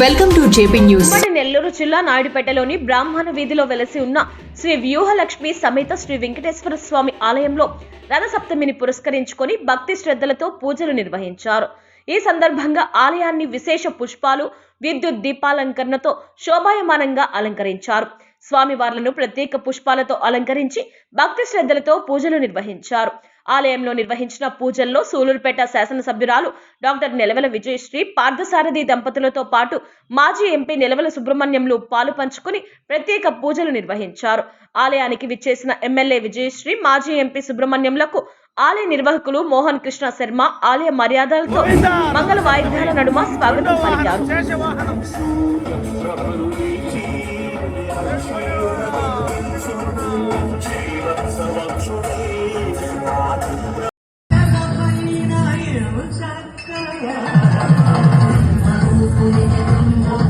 Welcome to JP news. Nellore జిల్లా నాయుడుపేటలోని బ్రాహ్మణ వీధిలో వెలసి ఉన్న శ్రీ వ్యూహలక్ష్మి సమేత శ్రీ వెంకటేశ్వర స్వామి ఆలయంలో రథసప్తమిని పురస్కరించుకొని భక్తి శ్రద్ధలతో పూజలు నిర్వహించారు. ఈ సందర్భంగా ఆలయాన్ని విశేష పుష్పాలు విద్యుత్ దీపాలంకరణతో శోభాయమానంగా అలంకరించారు. స్వామివార్లను ప్రత్యేక పుష్పాలతో అలంకరించి భక్తి శ్రద్ధలతో పూజలు నిర్వహించారు. ఆలయంలో నిర్వహించిన పూజల్లో సూలూరుపేట శాసనసభ్యురాలు డాక్టర్ నిలవల విజయశ్రీ పార్థసారథి దంపతులతో పాటు మాజీ ఎంపీ నెలవెల సుబ్రహ్మణ్యంలు పాలు పంచుకుని ప్రత్యేక పూజలు నిర్వహించారు. ఆలయానికి విచ్చేసిన ఎమ్మెల్యే విజయశ్రీ మాజీ ఎంపీ సుబ్రహ్మణ్యంలకు ఆలయ నిర్వాహకులు మోహన్ కృష్ణ శర్మ ఆలయ మర్యాదలతో మంగళ వాయిద్యాల నడుమ స్వాగతం పలికారు. Jakarta, aku boleh datang.